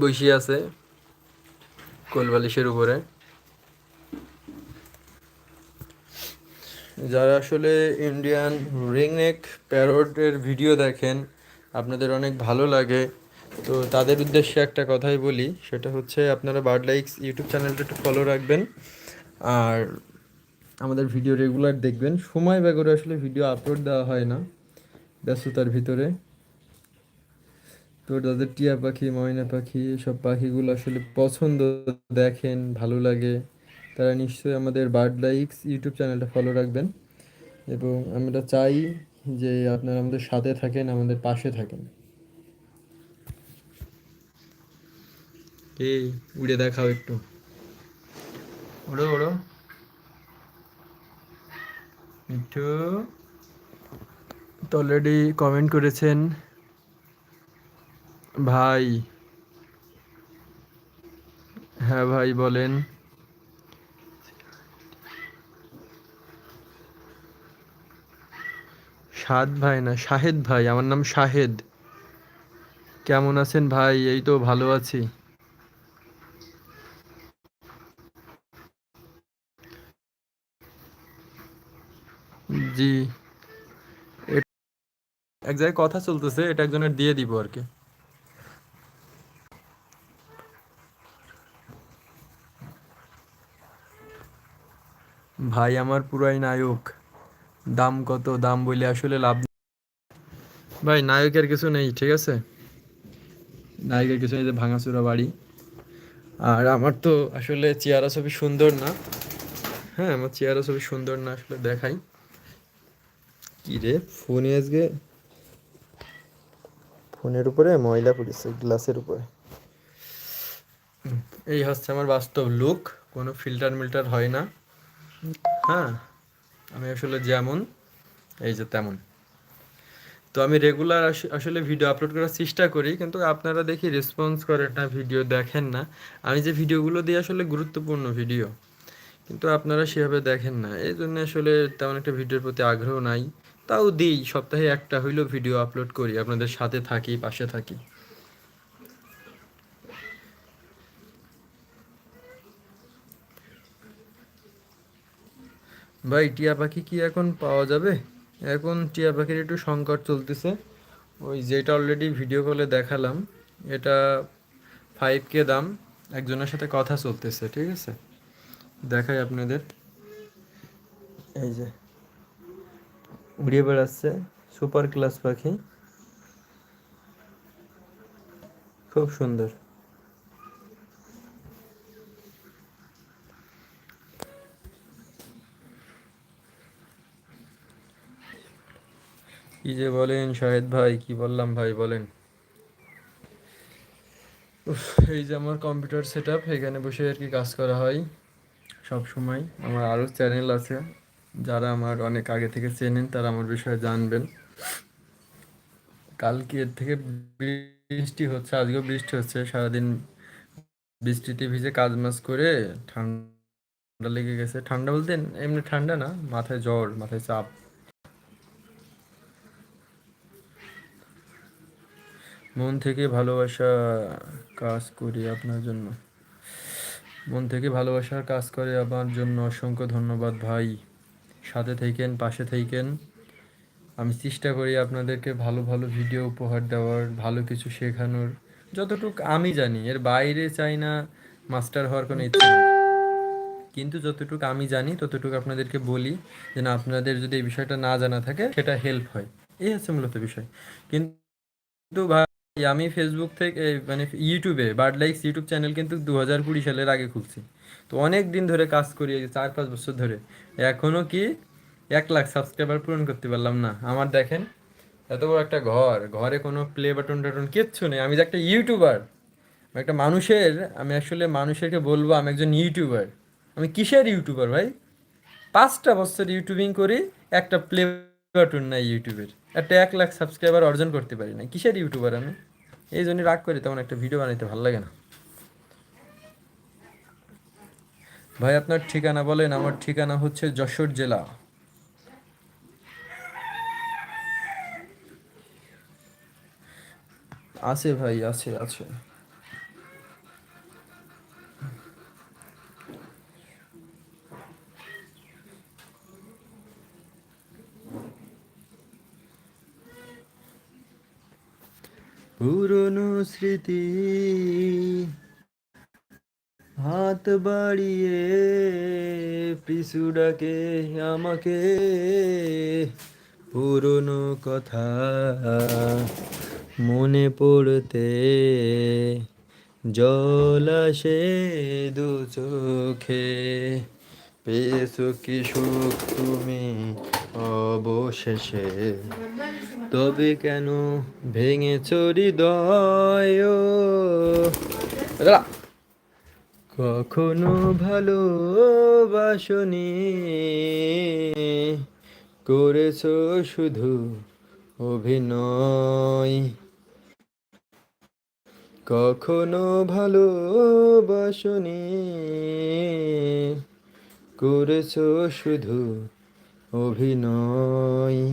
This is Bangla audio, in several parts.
বসে আছে কোলবালিশের উপরে। যারা আসলে ইন্ডিয়ান রিংনেক প্যারোটের ভিডিও দেখেন, আপনাদের অনেক ভালো লাগে। তো তাদের উদ্দেশ্যে একটা কথাই বলি, সেটা হচ্ছে আপনারা বার্ড লাইক্স ইউটিউব চ্যানেলটা একটু ফলো রাখবেন। আর আমাদের ভিডিও রেগুলার দেখবেন। সময় ব্যয় করে আসলে ভিডিও আপলোড দেওয়া হয় না ব্যস্ততার ভিতরে। তো তাদের টিয়া পাখি ময়না পাখি এসব পাখিগুলো আসলে পছন্দ দেখেন ভালো লাগে। তারা নিশ্চয়ই আমাদের বার্ড লাইক্স ইউটিউব চ্যানেলটা ফলো রাখবেন। এবং আমরা চাই যে আপনারা আমাদের সাথে থাকেন আমাদের পাশে থাকেন। এই উড়ে দেখাও একটু। ওড়ো ওড়ো। মিঠু। তো অলরেডি কমেন্ট করেছেন। ভাই। হ্যাঁ ভাই, বলেন। সাদ ভাই না, শাহেদ ভাই, আমার নাম শাহেদ। কেমন আছেন ভাই? এই তো ভালো আছি। জি। এক জায়গায় কথা চলতেছে, এটা একজনের দিয়ে দিব আর কি। ভাই আমার পুরাই নায়ক। দাম কত দাম বলে আসলে লাভ। ভাই নায়কের কিছু নেই ঠিক আছে? নায়কের কিছু নেই যে ভাঙাচোরা বাড়ি। আর আমার তো আসলে চেহারা ছবি সুন্দর না। হ্যাঁ আমার চেহারা ছবি সুন্দর না আসলে দেখাই। কি রে ফোনে আজকে? ফোনের উপরে ময়লা পড়েছে গ্লাসের উপরে। এই হচ্ছে আমার বাস্তব লুক কোনো ফিল্টার মিল্টার হয় না। হ্যাঁ আমি আসলে যেমন, এই যে তেমন। তো আমি রেগুলার আসলে ভিডিও আপলোড করার চেষ্টা করি, কিন্তু আপনারা দেখি রেসপন্স করেন না ভিডিও দেখেন না। আমি যে ভিডিওগুলো দিই আসলে গুরুত্বপূর্ণ ভিডিও কিন্তু আপনারা সেভাবে দেখেন না। এই জন্য আসলে তেমন একটা ভিডিওর প্রতি আগ্রহ নাই। তাও দিই, সপ্তাহে একটা হইলেও ভিডিও আপলোড করি, আপনাদের সাথে থাকি, পাশে থাকি। ভাই, টিয়া পাখি কি এখন পাওয়া যাবে? এখন টিয়া পাখির একটু সংকট চলতেছে। ওই যেটা অলরেডি ভিডিও কলে দেখালাম, এটা ফাইভ কে দাম। একজনের সাথে কথা চলতেছে, ঠিক আছে? দেখাই আপনাদের। এই যে, উড়িয়ে বেড়াচ্ছে সুপার ক্লাস পাখি। খুব সুন্দর। কি যে বলেন শাহেদ ভাই, কি বললাম ভাই, বলেন। এই যে আমার কম্পিউটার সেট এখানে বসে আর কি কাজ করা হয় সব সময় আমার আরও চ্যানেল আছে, যারা আমার অনেক আগে থেকে চেনেন, তারা আমার বিষয়ে জানবেন। কালকে এর থেকে বৃষ্টি হচ্ছে, আজকেও বৃষ্টি হচ্ছে। সারাদিন বৃষ্টিতে ভিজে কাজ মাজ করে ঠান্ডা লেগে গেছে। ঠান্ডা বলতে এমনি ঠান্ডা না, মাথায় জ্বর, মাথায় চাপ। মন থেকে ভালোবাসা কাজ করি আপনার জন্য। মন থেকে ভালোবাসার কাজ করে আমার জন্য অসংখ্য ধন্যবাদ ভাই। সাথে থেকেন, পাশে থেকেন। আমি চেষ্টা করি আপনাদেরকে ভালো ভালো ভিডিও উপহার দেওয়ার, ভালো কিছু শেখানোর। যতটুক আমি জানি, এর বাইরে চাই না মাস্টার হওয়ার কোনো ইচ্ছা কিন্তু যতটুকু আমি জানি, ততটুকু আপনাদেরকে বলি যে না আপনাদের যদি এই বিষয়টা না জানা থাকে, সেটা হেল্প হয়। এই হচ্ছে মূলত বিষয়। কিন্তু আমি ফেসবুক থেকে মানে ইউটিউবে বার্ড লাইক্স ইউটিউব চ্যানেল কিন্তু দু হাজার কুড়ি সালের আগে খুলছি। তো অনেক দিন ধরে কাজ করি চার পাঁচ বছর ধরে। এখনও কি এক লাখ সাবস্ক্রাইবার পূরণ করতে পারলাম না। আমার দেখেন, এত বড় একটা ঘর, ঘরে কোনো প্লে বাটন টাটন কিচ্ছু নেই। আমি যে একটা ইউটিউবার একটা মানুষের, আমি আসলে মানুষেরকে বলব, আমি একজন ইউটিউবার আমি কিসের ইউটিউবার ভাই? পাঁচটা বছর ইউটিউবিং করি, একটা প্লে বাটন নাই ইউটিউবের একটা এক লাখ সাবস্ক্রাইবার অর্জন করতে পারি না কিসের ইউটিউবার আমি? এই জন্য রাগ করি, তেমন একটা ভিডিও বানাইতে ভালো লাগে না। ভাই, আপনার ঠিকানা বলেন, আমার ঠিকানা হচ্ছে যশোর জেলা। আছে ভাই, আছে আছে। পুরনো স্মৃতি হাত বাড়িয়ে পিছু ডাকে আমাকে। পুরনো কথা মনে পড়তে জল আসে দু চোখে। পেয়েছ কি সুখ তুমি? অবশেষে। তবে কেন ভেঙেছ হৃদয় দাঁড়া। কখনো ভালোবাসনি। করেছ শুধু অভিনয়। কখনো ভালোবাসনি। করেছ শুধু অভিনয়।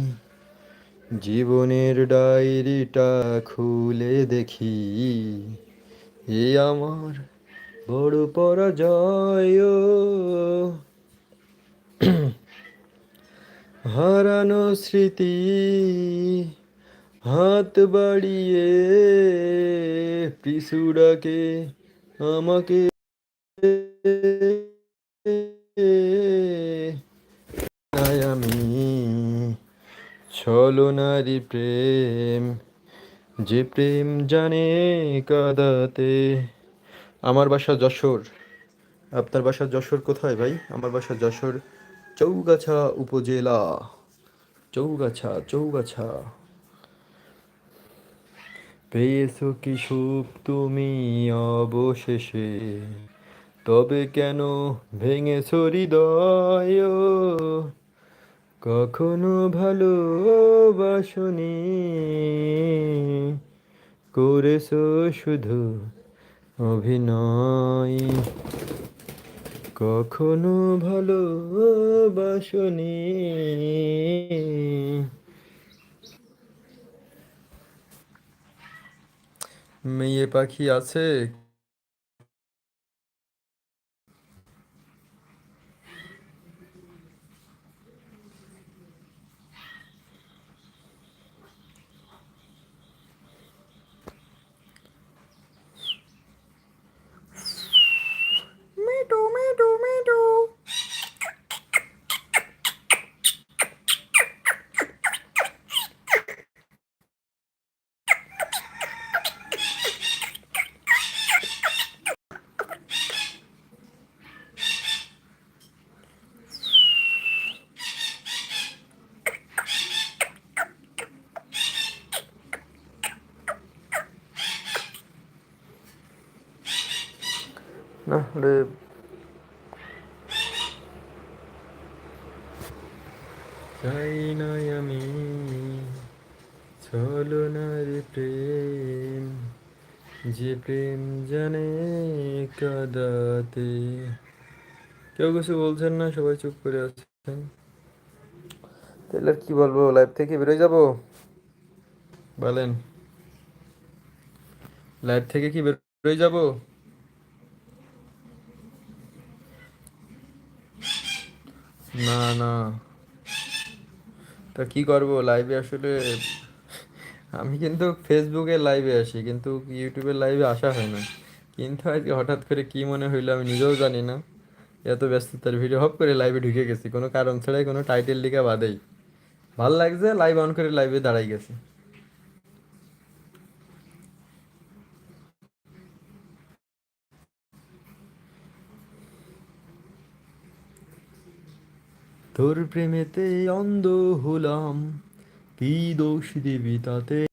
জীবনের ডায়েরিটা খুলে দেখি। এ আমার বড় পরাজয়। হারানো স্মৃতি হাত বাড়িয়ে পিছুড়াকে আমাকে। ছলনারি প্রেম, যে প্রেম জানে কাদাতে। আমার বাসা যশোর। আপনার বাসা যশোর কোথায় ভাই? আমার বাসা যশোর চৌগাছা উপজেলা। চৌগাছা চৌগাছা। পেয়েছ কি সুখ তুমি অবশেষে? তবে কেন ভেঙেছো হৃদয়? কখনো ভালোবাসনি। করেছ শুধু অভিনয়। কখনো ভালোবাসনি। মেয়ে পাখি আছে? না রে চাই নাই আমি ছলনার প্রেম যে প্রেম জানে কাদাতে। কেউ কিছু বলছেন না সবাই চুপ করে আছেন। তাহলে কি বলব লাইভ থেকে বেরোয় যাব? বলেন। লাইভ থেকে কি বেরোয় যাব? না না। তা কি করব? লাইভে আসলে আমি কিন্তু ফেসবুকে লাইভে আসি, কিন্তু ইউটিউবে লাইভে আসা হয় না। কিন্তু আজকে হঠাৎ করে কি মনে হইল আমি নিজেও জানি না। এত ব্যস্ততার ভিডিও হপ করে লাইভে ঢুকে গেছি, কোনো কারণ ছাড়াই কোনো টাইটেল লিখে বাদেই। ভালো লাগছে লাইভ অন করে লাইভে দাঁড়াই গেছি। তোর প্রেমেতে অন্ধ হলাম। কি দোষ দিবি তাতে?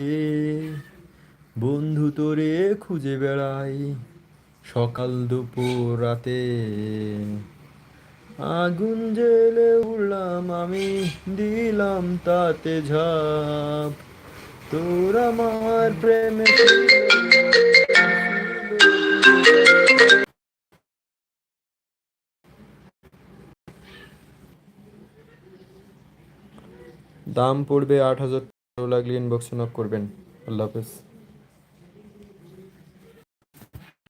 বন্ধু তোরে খুঁজে বেড়াই সকাল দুপুর রাতে। আগুন জেলে উড়লাম আমি, দিলাম তাতে ঝাপ। তোর আমার প্রেমে দাম পড়বে আট হাজার লাগলে ইনবক্সে নক করবেন। আল্লাহ হাফেজ।